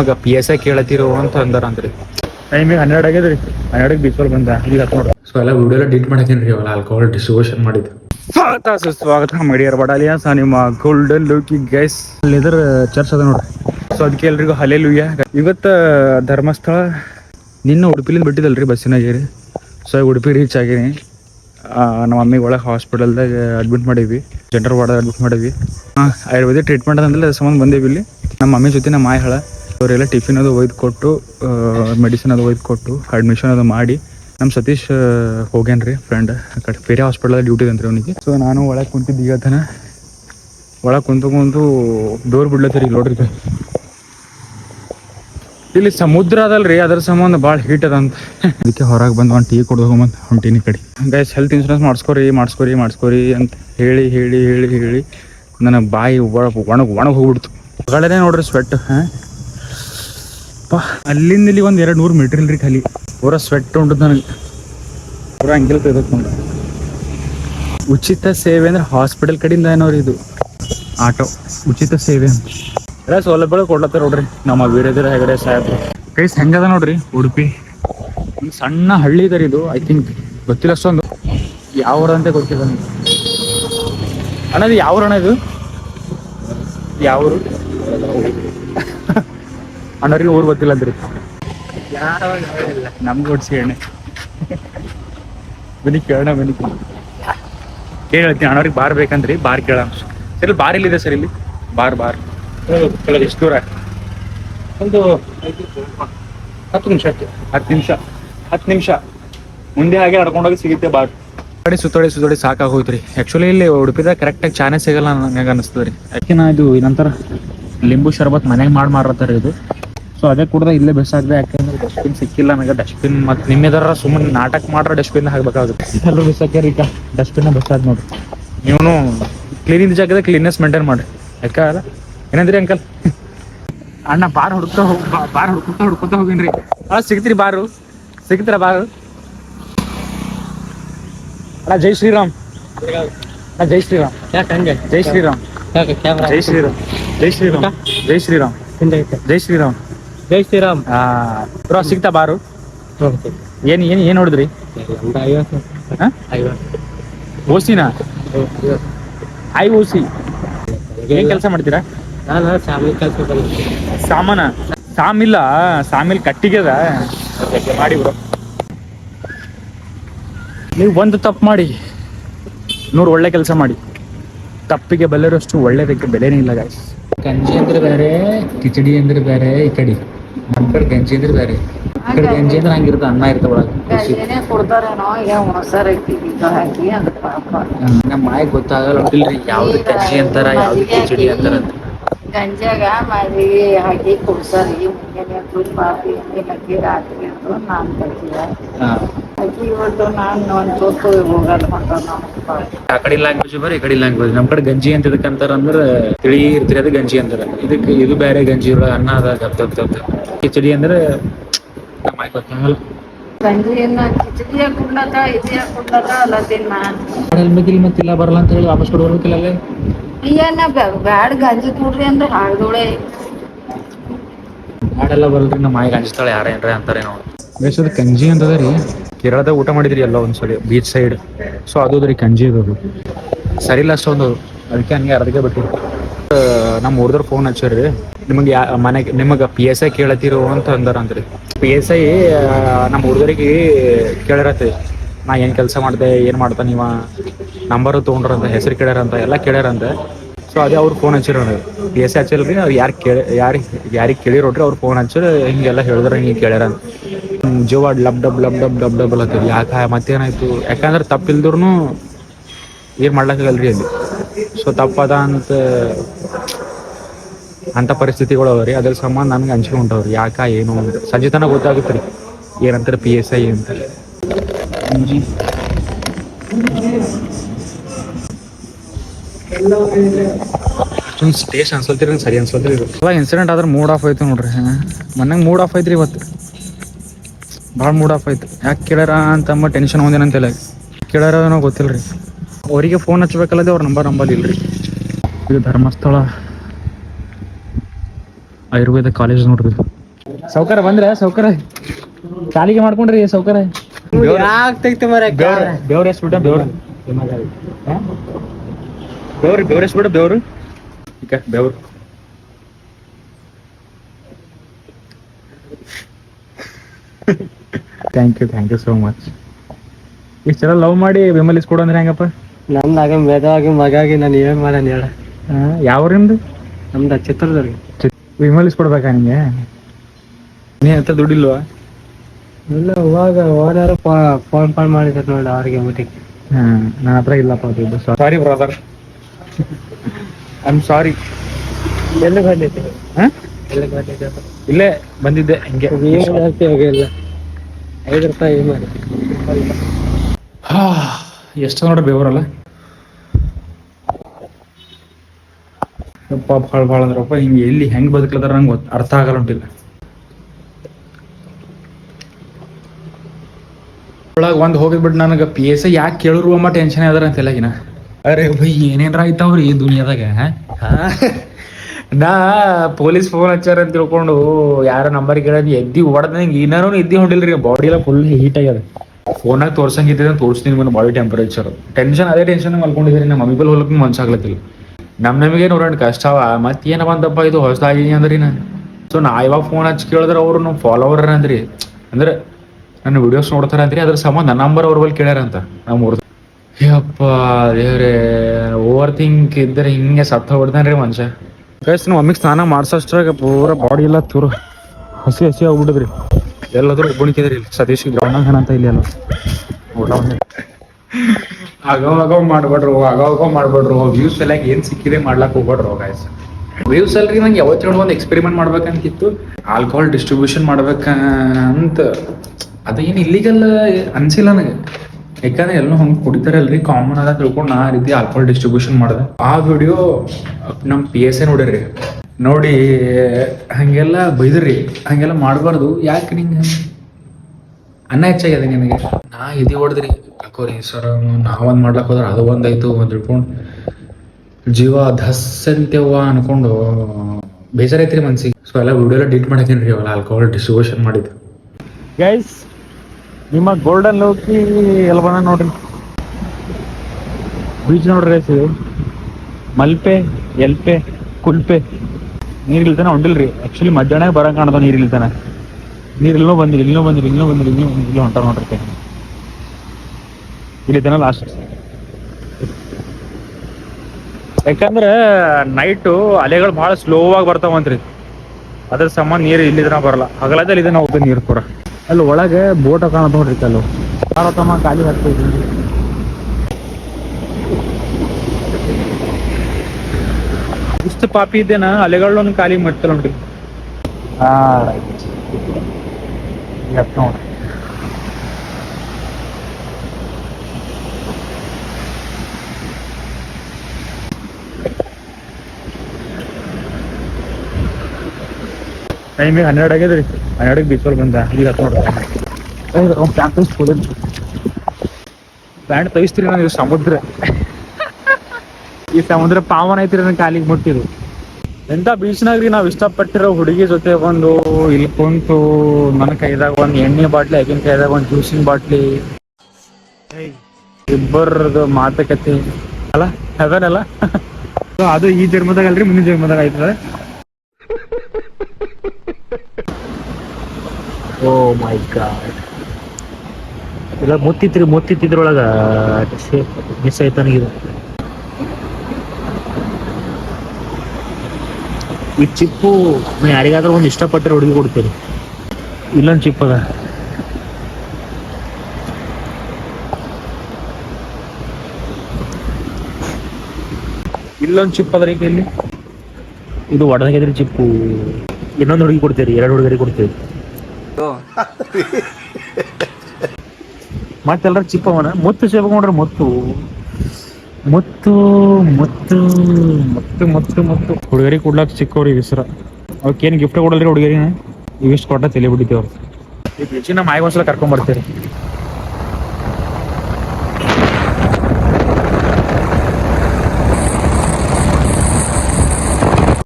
ನಿಮಗೆ P S I ಕೇಳತ್ತಿರೋ ಅಂತ ಅಂದಾರ ಅಂದ್ರಿ? ಟೈಮಿಗೆ ಹನ್ನೆರಡು ಆಗ್ಯದ್ರಿ. ಹನ್ನೆರಡಕ್ಕೆ ಬಿಸೋಲ್ ಬಂದ. ಈಗ ನೋಡಿ ಸೊ ಎಲ್ಲ ವಿಡಿಯೋ ಎಲ್ಲ ಡಿಟ್ ಮಾಡಕೇನ್ರಿ ಅವೆಲ್ಲ ಆಲ್ಕೋಹಾಲ್ ಡಿಸ್ಟ್ರಿಬ್ಯೂಷನ್ ಮಾಡಿದ್ದು. ಸ್ವಾಗತ ಸುಸ್ವಾಗತ ಮಡಿಯರ್ ಬಡಾಲಿಯ. ಸ ನಿಮ್ಮ ಗೋಲ್ಡನ್ ಲೂಕಿ ಗೈಸ್ ಅಲ್ಲಿದ್ರ ಚರ್ಚ್ ಅದ ನೋಡ್ರಿ. ಸೊ ಅದಕ್ಕೆ ಎಲ್ರಿಗೂ ಹಲೆ ಲುಯ್ಯ ಇವತ್ತು ಧರ್ಮಸ್ಥಳ ನಿನ್ನ ಉಡುಪಿಲಿಂದ ಬಿಟ್ಟಿದಲ್ರಿ ಬಸ್ಸಿನಾಗೆ ರೀ ಸೊ ಉಡುಪಿ ರೀಚ್ ಆಗೀನಿ. ಆ, ನಮ್ಮ ಮಮ್ಮಿಗೆ ಒಳಗೆ ಹಾಸ್ಪಿಟಲ್ದಾಗ ಅಡ್ಮಿಟ್ ಮಾಡೀವಿ ಜನರಲ್ ವಾರ್ಡ್ ಅಡ್ಮಿಟ್ ಮಾಡೀವಿ ಹಾಂ ಆಯುರ್ವೇದಿಕ್ ಟ್ರೀಟ್ಮೆಂಟ್ ಅದ್ರ ಸಂಬಂಧ ಬಂದೇವಿ ಇಲ್ಲಿ. ನಮ್ಮ ಮಮ್ಮಿ ಜೊತೆ ನಮ್ಮ ಮಾಯ ಹಳ. ಅವರೆಲ್ಲ ಟಿಫಿನ್ ಅದು ಒಯ್ದು ಕೊಟ್ಟು ಮೆಡಿಸಿನ್ ಅದು ಒಯ್ದು ಕೊಟ್ಟು ಅಡ್ಮಿಷನ್ ಅದು ಮಾಡಿ ನಮ್ಮ ಸತೀಶ್ ಹೋಗ್ಯಾನ ರೀ ಫ್ರೆಂಡ್ ಆ ಕಡೆ ಬೇರೆ ಹಾಸ್ಪಿಟಲ್ ಡ್ಯೂಟಿ ಅಂತ್ರಿ ಅವನಿಗೆ. ಸೊ ನಾನು ಒಳಗೆ ಕುಂತಿದ್ದು ಈಗ ತನ ಒಳಗೆ ಕುಂತು ಕುಂತು ಡೋರ್ ಬಿಡ್ಲತ್ತೀರಿ ನೋಡ್ರಿ. ಇಲ್ಲಿ ಸಮುದ್ರ ಅದಲ್ರಿ, ಅದರ ಸಂಬಂಧ ಭಾಳ ಹೀಟ್ ಅದ ಅಂತ. ಅದಕ್ಕೆ ಹೊರಗೆ ಬಂದು ಒಂದು ಟೀ ಕೊಡ್ದು ಹೋಗ್ಬಂದು ಹೊಂಟೀನಿ ಕಡೆ. ಗೈಸ್ ಹೆಲ್ತ್ ಇನ್ಶೂರೆನ್ಸ್ ಮಾಡಿಸ್ಕೊರಿ ಮಾಡಿಸ್ಕೊರಿ ಮಾಡಿಸ್ಕೊರಿ ಅಂತ ಹೇಳಿ ಹೇಳಿ ಹೇಳಿ ಹೇಳಿ ನನ್ನ ಬಾಯಿ ಒಣ ಒಣಗ ಒಣಗಿ ಹೋಗ್ಬಿಡ್ತು. ಹೊಗಳೇ ನೋಡ್ರಿ ಸ್ವೆಟ್ ಹಾಂ? ಪಾ ಅಲ್ಲಿಂದ ಇಲ್ಲಿ ಒಂದು ಎರಡು ನೂರು ಮೀಟ್ರ್ ಇಲ್ರಿ ಖಾಲಿ. ಪೂರ ಸ್ವೆಟ್ ಉಂಟು ನನಗೆ. ಪೂರ ಹಂಗಿಲ್ ಉಚಿತ ಸೇವೆ ಅಂದ್ರೆ ಹಾಸ್ಪಿಟಲ್ ಕಡೆಯಿಂದ ಏನೋರಿ ಇದು. ಆಟೋ, ಉಚಿತ ಸೇವೆ ಎಲ್ಲ ಸೌಲಭ್ಯಗಳು ಕೊಡ್ಲತ್ತಾರ ನೋಡ್ರಿ. ನಮ್ಮ ವೀರದ್ರ ಹೆಗಡೆ ಸಾಹೇಬ್ ಕೈಸ್ ಹೆಂಗದ ನೋಡ್ರಿ ಉಡುಪಿ? ಒಂದು ಸಣ್ಣ ಹಳ್ಳಿ ಇದರಿ ಇದು ಐ ಥಿಂಕ್ ಗೊತ್ತಿಲ್ಲ ಅಷ್ಟೊಂದು. ಯಾವ ಅಂತ ಗೊತ್ತಿಲ್ಲ ಅಣ್ಣ, ಇದು ಯಾವ ಅಣ್ಣ ಇದು? ಯಾವ ಅಣ್ಣವ್ರಿಗೆ ಊರು ಗೊತ್ತಿಲ್ಲ ಅಂದ್ರಿ. ನಮ್ಗೆ ಓಡಿಸಿ ಎಣ್ಣೆ. ಬನ್ನಿ ಕೇಳೋಣ ಬನ್ನಿ ಕೇಳಿ ಹೇಳ್ತೀನಿ ಅಣ್ಣವ್ರಿಗೆ ಬಾರ್ ಬೇಕಂದ್ರಿ ಬಾರ್ ಕೇಳೋಣ. ಸರ್ ಇಲ್ಲಿ ಬಾರ್ ಇಲ್ಲಿದೆ ಸರ್ ಇಲ್ಲಿ? Bar bar. ಎಷ್ಟು ದೂರ? ಒಂದು ಹತ್ತು ನಿಮಿಷ ಹತ್ತು ನಿಮಿಷ. ಹತ್ತು ನಿಮಿಷ. ಮುಂದೆ ಹಾಗೆ ನಡ್ಕೊಂಡೋಗಿ ಸಿಗುತ್ತೆ ಬಾರ್. ಕಡೆ ಸುತ್ತೋಡಿ ಸುತ್ತೋಡಿ ಸಾಕಾಗೋಯ್ತು ರೀ. ಆ್ಯಕ್ಚುಲಿ ಇಲ್ಲಿ ಉಡುಪಿದಾಗ ಕರೆಕ್ಟಾಗಿ ಚಾನೆ ಸಿಗಲ್ಲ ನನಗೆ ಅನಿಸ್ತದೆ ರೀ. ಯಾಕೆ ನಾ ಇದು ನಂತರ ಲಿಂಬು ಶರ್ಬತ್ ಮನೆಗೆ ಮಾಡಿ ಮಾರತ್ತಾರೆ ಇದು? ಸೊ ಅದೇ ಕುಡ್ದ ಇಲ್ಲೇ ಬೆಸಾಗಿದೆ ಯಾಕೆಂದ್ರೆ ಡಸ್ಟ್ಬಿನ್ ಸಿಕ್ಕಿಲ್ಲ ನನಗೆ. ಡಸ್ಟ್ಬಿನ್ ಮತ್ತೆ ನಿಮ್ಮೆದರ ಸುಮ್ಮನೆ ನಾಟಕ ಮಾಡ್ರೆ ಡಸ್ಟ್ಬಿನ್ ಹಾಕ್ಬೇಕಾಗುತ್ತೆ. ಎಲ್ಲರೂ ಬಿಸಾಕ್ಯಾರ ಈಗ. ಡಸ್ಟ್ಬಿನ್ನ ಬೆಸಾದ್ ನೋಡ್ರಿ. ನೀವು ಕ್ಲೀನಿಂಗ್ ಜಾಗದ ಕ್ಲೀನ್ನೆಸ್ ಮೇಂಟೈನ್ ಮಾಡ್ರಿ. ಯಾಕಲ್ಲ ಏನಂದ್ರಿ ಅಂಕಲ್ ಅಣ್ಣ ಬಾರ್ ಹುಡ್ಕೋ ಹೋಗ್ ಬಾರ್ ಹುಡ್ಕೊತ ಹುಡ್ಕೊತ ಹೋಗಿನ್ರಿ. ಅಣ್ಣ ಸಿಗ್ತೀರಿ ಬಾರು. ಸಿಗ್ತೀರ ಬಾರು? ಅಣ್ಣ ಜೈ ಶ್ರೀರಾಮ್. ಅಣ್ಣ ಜೈ ಶ್ರೀರಾಮ್. ಯಾಕೆ ಹಂಗೆ? ಜೈ ಶ್ರೀರಾಮ್. ಯಾಕೆ? ಕ್ಯಾಮ್ರಾ ಜೈ ಶ್ರೀರಾಮ್. ಜೈ ಶ್ರೀರಾಮ್. ಜೈ ಶ್ರೀರಾಮ್. ಜೈ ಶ್ರೀರಾಮ್. ಜೈ ಆ, ಬ್ರೋ, ಸಿಗ್ತಾ ಬಾರು? ಏನ್ ಏನ್ ಏನ್ ನೋಡಿದ್ರಿ ಓಸಿನಾ? ಐ ಓಸಿ ಏನ್ ಕೆಲಸ ಮಾಡ್ತೀರಾ? ನಾನು ಕೆಲಸ ಸಾಮಾನ ಸಾಮಿಲ್ಲ ಸಾಮಿಲ್ ಕಟ್ಟಿಗೆದ ಮಾಡಿ ಬ್ರೋ. ನೀವು ಒಂದು ತಪ್ಪು ಮಾಡಿ. ನೂರು ಒಳ್ಳೆ ಕೆಲಸ ಮಾಡಿ. ತಪ್ಪಿಗೆ ಬಲ್ಲರಷ್ಟು ಒಳ್ಳೇದಕ್ಕೆ ಬೆಲೆನೇ ಇಲ್ಲ ಗಾಯ್ಸ್ ಗಂಜಿ ಅಂದ್ರೆ ಬೇರೆ, ಕಿಚಡಿ ಅಂದ್ರೆ ಬೇರೆ, ಈ ಕಡೆ. ಕಡೆ ಗಂಜಿ ಅಂದ್ರೆ ಬೇರೆ. ಕಡೆ ಗಂಜಿ ಅಂದ್ರೆ ಹಂಗಿರ್ತ ಅನ್ನ ಇರ್ತಾವ. ಏನೇ ಕೊಡ್ತಾರೇನೋ ಹಾಕಿ ನಮ್ಮ ಮಾಯಿಗೆ ಗೊತ್ತಾಗಲ್ಲ ಇಲ್ರಿ ಯಾವ್ದು ಗಂಜಿ ಅಂತಾರ ಯಾವ್ದು ಕಿಚಡಿ ಅಂತಾರ ಅಂತ. ಗಂಜಾಗ ಮದ್ವಿಗೆ ಹಾಕಿ ಕುಡ್ಸಾರಿ ಮುಂಜಾನೆ ಅಂತೂ ಪಾಪಿ ಹಾಕಿ ರಾತ್ರಿ ಅಂತೂ ನಾನು ಬರ್ತೀವಿ ಆ ಕಡೆ ಲ್ಯಾಂಗ್ವೇಜ್ ಬರೀ ಈ ಕಡೆ ಲ್ಯಾಂಗ್ವೇಜ್ ನಮ್ ಕಡೆ ಗಂಜಿ ಅಂತ ಇದಕ್ಕೆ ಅಂತಾರ ಅಂದ್ರೆ ತಿಳಿ ಇರ್ತೀರಿ ಅದು ಗಂಜಿ ಅಂತಾರ. ಇದಕ್ ಇದು ಬೇರೆ ಗಂಜಿ ಇರೋ ಅನ್ನ ಅದ ದಪ್ ದಪ್. ಕಿಚಡಿ ಅಂದ್ರೆ ನಮಗೆ ಗೊತ್ತಾಗಲ್ಲ. ನಾನು ಹೆಲ್ಮೆಟ್ ಮತ್ತಿಲ್ಲ ಬರಲ್ಲ ಅಂತ ಹೇಳಿ ವಾಪಸ್ ಕೊಡ್ಬೇಕಿಲ್ಲ ಅಲ್ಲೇ? ಈಗನ್ನ ಬ್ಯಾಡ ಗಂಜಿ ಕುಡ್ರಿ ಅಂದ್ರೆ ಹಾಡ್ದೋಳೆ. ಹಾಡೆಲ್ಲ ಬರಲ್ರಿ ನಮ್ಮ ಮಾಯಿ ಅಂಜಿಸ್ತಾಳೆ ಯಾರ ಏನ್ರ ಅಂತಾರೆ ನಾವು ಬೇಸದ ಗಂಜಿ ಅಂತದ ರೀ. ಕೇರಳದಾಗ ಊಟ ಮಾಡಿದ್ರಿ ಎಲ್ಲ ಒಂದ್ಸಲಿ ಬೀಚ್ ಸೈಡ್ ಸೊ ಅದು ರೀ ಕಂಜಿ ಅದು. ಸರಿ ಇಲ್ಲ ಅಷ್ಟೊಂದು ಅದಕ್ಕೆ ಹಂಗೆ ಅರ್ಧಕ್ಕೆ ಬಿಟ್ಟು ನಮ್ಮ ಊರ್ದವ್ರು ಫೋನ್ ಹಚ್ಚರಿ ನಿಮಗೆ ಯಾ ಮನೆಗೆ ನಿಮಗೆ ಪಿ ಎಸ್ ಐ ಕೇಳತ್ತಿರೋ ಅಂತ ಅಂದಾರ ಅಂತ್ರಿ ಪಿ ಎಸ್ ಐ ನಮ್ಮ ಹುಡುಗರಿಗೆ ಕೇಳಿರತ್ತೆ ನಾ ಏನು ಕೆಲಸ ಮಾಡಿದೆ, ಏನು ಮಾಡ್ತಾ ನೀವ ನಂಬರ್ ತೊಗೊಂಡ್ರಂತ, ಹೆಸರು ಕೇಳ್ಯಾರಂತ, ಎಲ್ಲ ಕೇಳ್ಯಾರಂತ. ಸೊ ಅದೇ ಅವ್ರು ಫೋನ್ ಹಚ್ಚಿರೋ ಪಿ ಎಸ್ ಐ ಹಚ್ಚಿಲ್ರಿ, ಅವ್ರು ಯಾರು ಕೇಳಿ, ಯಾರಿಗೆ ಯಾರಿಗೆ ಕೇಳಿರೋಡ್ರಿ ಅವ್ರು ಫೋನ್ ಹಚ್ಚಿರ, ಹಿಂಗೆಲ್ಲ ಹೇಳಿದ್ರೆ ಹಿಂಗೆ ಕೇಳ್ಯಾರ ಜೀವ lub dub lub dub dub dub ಅಲ್ಲ ಯಾಕೆ ಮತ್ತೇನಾಯ್ತು? ಯಾಕಂದ್ರೆ ತಪ್ಪಿಲ್ದ್ರು ಏನು ಮಾಡ್ಲಕ್ಕಾಗಲ್ರಿ ಅಲ್ಲಿ? ಸೊ ತಪ್ಪದ ಅಂತ ಅಂಥ ಪರಿಸ್ಥಿತಿಗಳು ಅವ ರೀ ಅದ್ರ ಸಂಬಂಧ ನನ್ಗೆ ಅಂಜಿಕೆ ಹೊಂಟವ್ರಿ ಯಾಕ ಏನು? ಸಂಜೆ ತನಕ ಗೊತ್ತಾಗುತ್ತೆ ರೀ ಏನಂತಾರೆ ಪಿ ಎಸ್ ಐ ಅಂತ. ಅಷ್ಟೊಂದು ಸ್ಟೇಷನ್ ಅನ್ಸಲ್ತಿರಿ ಸರಿ ಅನ್ಸಲ್ತಿರಿ ಇನ್ಸಿಡೆಂಟ್ ಆದ್ರೆ ಮೂಡ್ ಆಫ್ ಆಯ್ತು ನೋಡ್ರಿ. ಮನ್ಯಾಗ ಮೂಡ್ ಆಫ್ ಐತ್ರಿ ಇವತ್ತು. ಭಾಳ ಮೂಡ್ ಆಫ್ ಆಯ್ತು. ಯಾಕೆ ಕೇಳ್ಯಾರ ಅಂತಂಬ ಟೆನ್ಷನ್ ಹೇಳಿ ಕೇಳ್ಯಾರ ಏನೋ ಗೊತ್ತಿಲ್ಲ ರೀ ಅವರಿಗೆ ಫೋನ್ ಹಚ್ಚಬೇಕಲ್ಲದೆ ಅವ್ರ ನಂಬರ್ ನಂಬರ್ ಇಲ್ರಿ ಇದು ಧರ್ಮಸ್ಥಳ ಆಯುರ್ವೇದ ಕಾಲೇಜ್ ನೋಡ್ರಿ. ಸೌಕರ್ಯ ಬಂದ್ರೆ ಸೌಕರ್ಯ. ಶಾಲಿಗೆ ಮಾಡ್ಕೊಂಡ್ರಿ ಸೌಕರ್ಯ. ಬೇವ್ರ ಮರ ಬೆವ್ರ ಬೆವ್ರು ಈಗ ಬೆವ್ರು thank you thank you so much ಇಷ್ಟೆಲ್ಲ ಲವ್ ಮಾಡಿ ಬೆಂಬಲಿಸ್ ಕೊಡು ಅಂದ್ರೆ ಹೆಂಗಪ್ಪ? ನಮ್ದಾಗ ಮೆದಾಗಿ ಮಗಾಗಿ ನಾನು ಏನ್ ಮಾಡನ್ ಹೇಳ. ಯಾವ್ರಿಂದ ನಮ್ದು ಚಿತ್ರದುರ್ಗ. ವಿಮಲಿಸ್ ಕೊಡ್ಬೇಕಾ ನಿಂಗೆ ನೀ ಹತ್ರ ದುಡ್ಡಿಲ್ವಾ? ಇಲ್ಲ ಇವಾಗ ಓನರ್ ಫೋನ್ ಫೋನ್ ಮಾಡಿದ್ರು ನೋಡಿ ಅವ್ರಿಗೆ ಊಟಕ್ಕೆ. ಹಾ ನನ್ನ ಹತ್ರ ಇಲ್ಲಪ್ಪ ದುಡ್ಡು. Sorry brother I am sorry ಎಲ್ಲಿ ಬಂದಿದ್ದೆ ಹಾ? ಎಲ್ಲಿಗೆ ಬಂದಿದ್ದೆ ಇಲ್ಲೇ ಬಂದಿದ್ದೆ ಹಿಂಗೆ. ಹೋಗಿಲ್ಲ. ಐದು ರೂಪಾಯಿ ಮಾಡಿ. ಎಷ್ಟು ನೋಡ್ರಿ ಬೇವರಲ್ಲ ಯಪ್ಪ ಭಾಳ ಭಾಳ ಅಂದ್ರಪ್ಪ ಹಿಂಗೆ ಎಲ್ಲಿ ಹೆಂಗ್ ಬದುಕ್ಲದಾರ ನಂಗೆ ಗೊತ್ತ ಅರ್ಥ ಆಗಲ್ಲ ಉಂಟಿಲ್ಲ ಒಳಗ ಒಂದು ಹೋಗಿದ್ಬಿಟ್ಟು ನನಗೆ ಪಿ ಎಸ್ ಐ ಯಾಕೆ ಕೇಳಿರುವ ಅಮ್ಮ ಟೆನ್ಷನ್ ಅದರ ಅಂತ ಎಲ್ಲಗಿನ ಅರೆ ಭಯ್ ಏನೇನ್ರ ಆಯ್ತಾವ್ರಿ ಈ ದುನಿಯಾದಾಗ ಹಾ? ನಾ ಪೊಲೀಸ್ ಫೋನ್ ಹಚ್ಚಾರ ಅಂತ ತಿಳ್ಕೊಂಡು ಯಾರ ನಂಬರ್ ಕೇಳ ಎದ್ದಿ ಓಡದಂಗ ಇನ್ನೂ ಎದ್ದಿ ಹೊಂಡಿಲ್ರಿ ಬಾಡಿ ಎಲ್ಲ ಫುಲ್ ಹೀಟ್ ಆಗ್ಯದ. ಫೋನಾಗ ತೋರ್ಸಂಗಿದ್ರೆ ತೋರಿಸ್ತೀನಿ ಮನೆ ಬಾಡಿ ಟೆಂಪರೇಚರ್ ಟೆನ್ಷನ್ ಅದೇ ಟೆನ್ಷನ್ ಮಲ್ಕೊಂಡಿದ್ದೀನಿ ನಮ್ಮ ಮಮ್ಮಿ ಬಲ್ ಹೊಲಕ್ಕೆ ಮನ್ಸಾಗ್ಲತ್ತಿಲ್ಲ ನಮ್ ನಮಗೆ ನೋಡೋಣ ಕಷ್ಟ ಅವ ಏನಪ್ಪ ಬಂದಪ್ಪ ಇದು ಹೊಸದಾಗಿ ಅಂದ್ರಿ ನಾ ಸೊ ನಾ ಇವಾಗ ಫೋನ್ ಹಚ್ಚಿ ಕೇಳಿದ್ರೆ ಅವ್ರು ನಮ್ಮ ಫಾಲೋವರ್ ಅಂದ್ರಿ. ಅಂದ್ರೆ ನನ್ನ ವಿಡಿಯೋಸ್ ನೋಡ್ತಾರ ಅಂದ್ರಿ ಅದ್ರ ಸಂಬಂಧ ನನ್ನ ನಂಬರ್ ಅವ್ರ ಬಲ್ಲಿ ಕೇಳ್ಯಾರಂತ ನಮ್ಮ ಊರ್ದ. ಯಪ್ಪ ದೇವ್ರೆ ಓವರ್ ಥಿಂಕ್ ಇದ್ರೆ ಹಿಂಗೆ ಸತ್ತ ಹೊಡ್ದಾನ್ರಿ ಮನುಷ್ಯ. ಕೈಸ್ ನಮ್ಮ ಮಮ್ಮಿಗೆ ಸ್ನಾನ ಮಾಡ್ಸೋಷ್ಟ್ರಾಗ ಪೂರ ಬಾಡಿ ಎಲ್ಲ ತೂರ ಹಸಿ ಹಸಿ ಆಗ್ಬಿಟ್ಟಿದ್ರಿ. ಎಲ್ಲಾದ್ರೂ ಉಬ್ಬಣಿಕಿದ್ರಿ ಇಲ್ಲಿ ಸತೀಶ್ ಗ್ರೌಂಡ್ ಅಂತ ಇಲ್ಲಿ ಎಲ್ಲ ಊಟ ಅಗವ್ ಅಗವ್ ಮಾಡ್ಬೇಡ್ರು, ಅಗವ್ ಅಗವ್ ಮಾಡ್ಬೇಡ್ರು. ವ್ಯೂಸ್ ಎಲ್ಲ ಏನ್ ಸಿಕ್ಕಿದೆ ಮಾಡ್ಲಾಕ್ ಹೋಗ್ಬೇಡ್ರು ಗಾಯ್ಸ್ ವ್ಯೂಸ್ ಅಲ್ರಿ ನಂಗೆ ಯಾವತ್ತಿನ ಒಂದು ಎಕ್ಸ್ಪೆರಿಮೆಂಟ್ ಮಾಡ್ಬೇಕಂತಿತ್ತು. ಆಲ್ಕೋಹಾಲ್ ಡಿಸ್ಟ್ರಿಬ್ಯೂಷನ್ ಮಾಡ್ಬೇಕಂತ ಅದೇನು ಇಲ್ಲಿಗೆಲ್ಲ ಅನ್ಸಿಲ್ಲ ನನಗೆ ಯಾಕಂದ್ರೆ ಎಲ್ಲೂ ಹಂಗೆ ಕುಡಿತಾರಲ್ರಿ? ಕಾಮನ್ ಅದ ತಿಳ್ಕೊಂಡು ನಾ ರೀತಿ ಆಲ್ಕೋಹಾಲ್ ಡಿಸ್ಟ್ರಿಬ್ಯೂಷನ್ ಮಾಡಿದೆ. ಆ ವಿಡಿಯೋ ನಮ್ಮ ಪಿ ಎಸ್ ಎ ನೋಡಿರಿ ನೋಡಿ, ಹಂಗೆಲ್ಲ ಬೈದ್ರಿ. ಹಂಗೆಲ್ಲ ಮಾಡಬಾರ್ದು. ಯಾಕೆ ನಿಂಗೆ ಅನ್ನ ಹೆಚ್ಚಾಗಿದೆ ನಿನಗೆ? ನಾ ಇದು ಹೊಡೆದ್ರಿ. ಯಾಕೋರಿ ಸರ್ ನಾವೊಂದು ಮಾಡ್ಲಕ್ ಹೋದ್ರೆ ಅದು ಒಂದಾಯ್ತು, ಒಂದು ತಿಳ್ಕೊಂಡು. ಜೀವ ಧಸ್ಸಂತೆವ್ವ ಅನ್ಕೊಂಡು ಬೇಜಾರೈತ್ರಿ ಮನ್ಸಿಗೆ. ಸೊ ಎಲ್ಲ ವಿಡಿಯೋ ಎಲ್ಲ ಡಿಲೀಟ್ ರೀ ಆಲ್ಕೋಹಾಲ್ ಡಿಸ್ಟ್ರಿಬ್ಯೂಷನ್ ಮಾಡಿದ್ದು. ಗೈಸ್ ನಿಮ್ಮ ಗೋಲ್ಡನ್ ಲೋಕಿ ಎಲ್ಲ ಬಂದ ನೋಡ್ರಿ. ಬೀಚ್ ನೋಡ್ರಿ ಇದು. ಮಲ್ಪೆ, ಎಲ್ಪೆ, ಕುಲ್ಪೆ. ನೀರ್ ಇಲ್ತಾನ ಹೊಂಟಿಲ್ರಿ ಆಕ್ಚುಲಿ ಮಧ್ಯಾಹ್ನ ಬರಂಗ್ ಕಾಣದ ನೀರ್ ಇಲ್ತಾನೆ ನೀರ್ ಇಲ್ಲೋ ಬಂದಿಲ್ಲ ಇಲ್ಲೋ ಬಂದಿರಿ ಇಲ್ಲೋ ಬಂದಿಲ್ಲ ಇಲ್ಲೋ ಬಂದಿಲ್ಲ ಇಲ್ಲೋ ಹೊಂಟಾರ ನೋಡ್ರಿ ತನ ಲಾಸ್ಟ್ ಯಾಕಂದ್ರೆ ನೈಟು ಅಲೆಗಳು ಭಾಳ ಸ್ಲೋ ಆಗಿ ಬರ್ತಾವಂತ್ರಿ. ಅದ್ರ ಸಂಬಂಧ ನೀರು ಇಲ್ಲಿದ್ರ ಬರಲ್ಲ. ಹಗಲದಲ್ಲಿ ಇದನ್ನ ಹೋಗ್ತದೆ ನೀರು ಪೂರ. ಅಲ್ಲಿ ಒಳಗೆ ಬೋಟ ಕಾಣತ್ ನೋಡ್ರಿ ಕಲ್ಲು. ಭಾರತಮ್ಮ ಖಾಲಿ ಹಾಕ್ತೈತಿ ಇಷ್ಟು ಪಾಪಿ ಇದ್ದೇನ? ಅಲೆಗಳನ್ನ ಖಾಲಿ ಮಾಡ್ತಲ್ಲ ನೋಡ್ರಿ. ಹಾ ನೋಡ್ರಿ? ಟೈಮಿಗೆ ಹನ್ನೆರಡು ಆಗ್ಯದ್ರಿ ಹನ್ನೆರಡಕ್ಕೆ ಬೀಚಲ್ಲಿ ಬಂದ. ಈಗ ಹತ್ತು ಪ್ಯಾಂಟ್ ಪ್ಯಾಂಟ್ ತೆಗಿಸ್ತೀರಿ ನಾನು ಇದು ಸಮುದ್ರ. ಈ ಸಮುದ್ರ ಪಾವನ ಐತ್ರಿ ನನ್ನ ಕಾಲಿಗೆ ಮುಟ್ಟಿದ್ರು ಎಂತ ಬೀಚ್ನಾಗ್ರಿ ನಾವು ಇಷ್ಟಪಟ್ಟಿರೋ ಹುಡುಗಿ ಜೊತೆ ಬಂದು ಇಲ್ಲಿ ಕುಂತು ನನ್ನ ಕೈದಾಗ ಒಂದು ಎಣ್ಣೆ ಬಾಟ್ಲಿ ಆಕಿನ ಕೈದಾಗ ಒಂದು ಜ್ಯೂಸಿನ ಬಾಟ್ಲಿ. ಇಬ್ಬರದು ಮಾತುಕತೆ. ಅಲ್ಲ ಹೆವೆನ್ ಅಲ್ಲ? ಅದು ಈ ಜನ್ಮದಾಗ ಅಲ್ರಿ ಮುಂದಿನ ಜನ್ಮದಾಗ ಆಯ್ತದ? ಓ ಮೈ ಗಾಡ್ ಇಲ್ಲ ಮುತ್ತಿತ್ರಿ ಮುತ್ತಿತ್ತಿದ್ರೊಳಗ ಮಿಸ್ ಆಯ್ತು ನನಗಿದು. ಈ ಚಿಪ್ಪು ಯಾರಿಗಾದ್ರೂ ಒಂದು ಇಷ್ಟಪಟ್ಟರೆ ಹುಡುಗಿ ಕೊಡ್ತೀನಿ. ಇಲ್ಲೊಂದು ಚಿಪ್ ಅದ. ಇಲ್ಲೊಂದು ಚಿಪ್ ಅದ ಈಗ ಇಲ್ಲಿ. ಇದು ಒಡದಾಗಿದ್ರಿ ಚಿಪ್ಪು. ಇನ್ನೊಂದು ಹುಡುಗಿ ಕೊಡ್ತೀರಿ, ಎರಡು ಹುಡುಗರಿಗೆ ಕೊಡ್ತೀವಿ ಮತ್ತೆಲ್ಲರ ಚಿಪ್ ಅವನ ಮುತ್ತು ಸೇವಕೊಂಡ್ರೆ ಮುತ್ತು. ಮುತ್ತು ಮುತ್ತು ಮುತ್ತು ಮುತ್ತು ಮುತ್ತು. ಹುಡುಗರಿಗೆ ಕೊಡ್ಲಾಕ್ ಚಿಕ್ಕವ್ರಿಗೆ ಹೆಸರ ಅವಕ್ಕೇನು ಗಿಫ್ಟ್ ಕೊಡಲ್ರಿ ಹುಡುಗರಿನ ಇವಿಷ್ಟು ಕೊಟ್ಟ ತಲೆ ಬಿಟ್ಟಿದ್ದೇವ್ರಿ ಈ ಬೀಚಿನ ಮಾಯಿ ಒಂದ್ಸಲ ಕರ್ಕೊಂಡ್ ಬರ್ತೀರಿ.